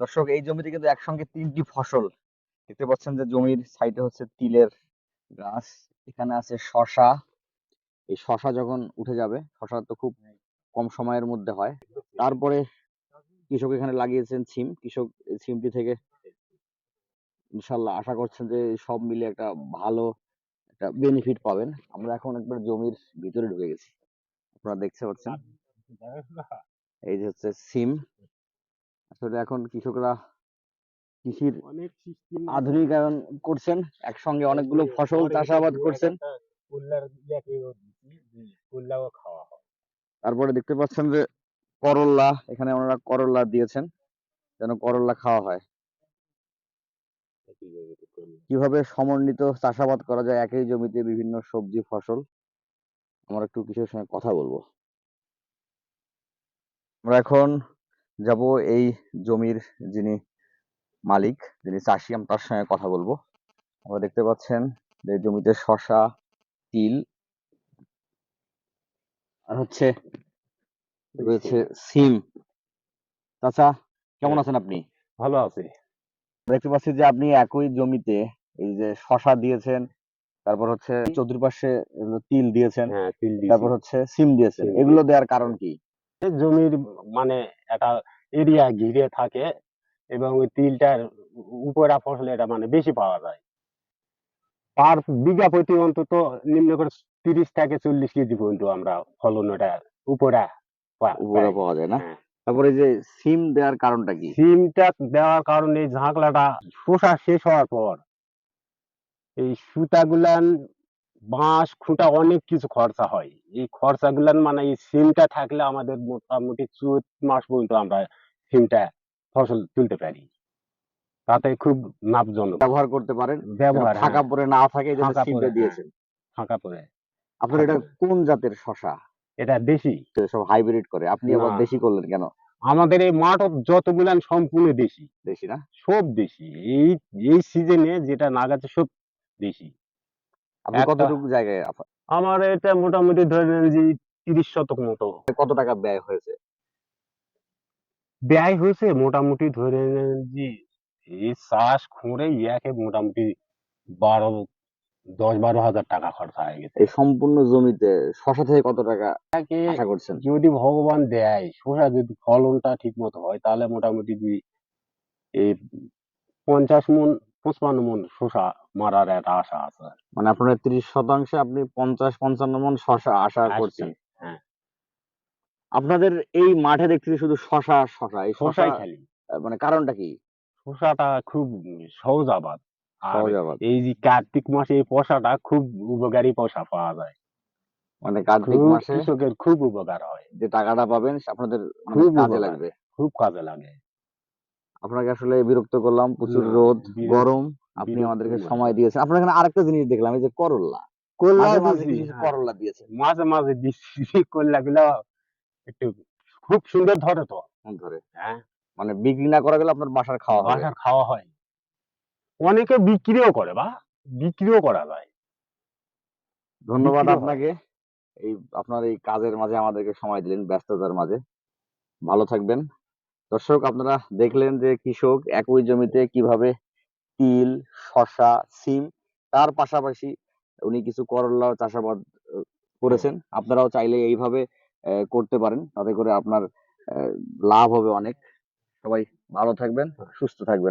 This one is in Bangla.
দর্শক, এই জমিতে কিন্তু একসঙ্গে তিনটি ফসল। দেখতে পাচ্ছেন যে জমির সাইডে হচ্ছে তিলের গাছ, এখানে আছে শশা। এই শশা যখন উঠে যাবে, শশা তো খুব কম সময়ের মধ্যে হয়। তারপরে কৃষক এখানে লাগিয়েছেন সিম কৃষক সিমটি থেকে ইনশাল্লাহ আশা করছেন যে সব মিলে একটা ভালো একটা বেনিফিট পাবেন। আমরা এখন একবার জমির ভিতরে ঢুকে গেছি। আপনারা দেখতে পাচ্ছেন। এই যে হচ্ছে সিম আসলে এখন কৃষকরা কৃষির আধুনিকায়ন করছেন একসঙ্গে অনেকগুলো ফসল চাষাবাদ করছেন। তারপরে দেখতে পাচ্ছেন যে করল্লা এখানে ওনারা করল্লা দিয়েছেন যেন করল্লা খাওয়া হয়। কীভাবে সমন্বিত চাষাবাদ করা যায় একই জমিতে বিভিন্ন সবজি ফসল আমরা একটু কৃষকের সঙ্গে কথা বলব। আমরা এখন যাব এই জমির যিনি মালিক যিনি চাষি আমি তার সঙ্গে কথা বলব। আমরা দেখতে পাচ্ছেন যে জমিতে শসা তিল আর হচ্ছে রয়েছে সিম। চাচা কেমন আছেন আপনি? ভালো আছে। দেখতে পাচ্ছি যে আপনি একই জমিতে এই যে শশা দিয়েছেন তারপর হচ্ছে চতুর্পাশে তিল দিয়েছেন হ্যাঁ তারপর হচ্ছে সিম দিয়েছেন। এগুলো দেওয়ার কারণ কি? জমির মানে একটা এরিয়া ঘিরে থাকে এবং ওই তিলটার উপরা ফসল এটা মানে বেশি পাওয়া যায়। পার বিঘা প্রতি অন্তত নিম্ন করে তিরিশ থেকে চল্লিশ কেজি পর্যন্ত আমরা ফলন ওটা উপরা উপরে পাওয়া যায় না? হ্যাঁ। তারপরে যে সিম দেওয়ার কারণটা কি? সিমটা দেওয়ার কারণে ঝাঁকলাটা শোষা শেষ হওয়ার পর এই সুতাগুলান বাঁশ খুঁটা অনেক কিছু খরচা হয়। এই খরচাগুলান মানে এই সিমটা থাকলে আমাদের মোটামুটি চৈত মাস পর্যন্ত আমরা সিমটা ফসল তুলতে পারি। তাতে খুব লাভজনক। ব্যবহার করতে পারেন। ব্যবহার ফাঁকা হ্যাঁ, পরে না থাকে সিমটা দিয়েছেন। ফাঁকা পড়ে। আপনার এটা কোন জাতের শশা? এটা দেশি। সব হাইব্রিড করে। আপনি আবার দেশি করলেন কেন? আমাদের এই মাঠ যত যতগুলান সম্পূর্ণ দেশি। দেশি না? সব দেশি। এই এই সিজনে যেটা নাগাছে সব দেশি। আপনি কতটুকু জায়গায় আমার এটা মোটামুটি ধরে নেন যে তিরিশ শতক মতো। কত টাকা ব্যয় হয়েছে? ব্যয় হয়েছে মোটামুটি ধরে নেন যে এই চাষ খুঁড়ে ইয়াকে মোটামুটি বারো দশ বারো হাজার টাকা খরচা হয়ে গেছে। এই সম্পূর্ণ জমিতে শশা থেকে কত টাকা আশা করছেন? যদি ভগবান দেয় শসা যদি ফলনটা ঠিক মতো হয় তাহলে মোটামুটি এই পঞ্চাশ মন পঁচপান্ন মন শসা মারার একটা আশা আছে। মানে আপনার ত্রিশ শতাংশে আপনি পঞ্চাশ পঞ্চান্ন মন শশা আশা করছেন। হ্যাঁ। আপনাদের এই মাঠে দেখতেছি শুধু শশা শশা এই শশা শসাই খালি। মানে কারণটা কি? শসাটা খুব সহজ আবাদ। আর এই যে কার্তিক মাসে এই পয়সাটা খুব উপকারী পয়সা পাওয়া যায়। মানে কার্তিক মাসে কৃষকের খুব উপকার হয়। যে টাকাটা পাবেন আপনাদের মানে খুব কাজে লাগবে। খুব কাজে লাগে। আপনাকে আসলে বিরক্ত করলাম প্রচুর রোদ গরম আপনি আমাদেরকে সময় দিয়েছেন। আপনার এখানে আরেকটা জিনিস দেখলাম এই যে করল্লা করলা মাঝে মাঝে দিছি, কিছু হ্যাঁ। করল্লা দিয়েছেন। মাঝে মাঝে দিচ্ছি করলা গুলো একটু খুব সুন্দর ধরে তো। ধরে। হ্যাঁ। মানে বিক্রি না করা গেলে আপনার বাসার খাওয়া বাসার খাওয়া হয়। অনেকে বিক্রিও করে বা বিক্রিও করা যায়। ধন্যবাদ আপনাকে। এই আপনার এই কাজের মাঝে আমাদেরকে সময় দিলেন ব্যস্ততার মাঝে। ভালো থাকবেন। দর্শক, আপনারা দেখলেন যে কৃষক একই জমিতে কীভাবে তিল, শসা, সিম, তার পাশাপাশি উনি কিছু করলা চাষাবাদ করেছেন। আপনারাও চাইলে এইভাবে করতে পারেন। তাতে করে আপনার লাভ হবে অনেক। সবাই ভালো থাকবেন, সুস্থ থাকবেন।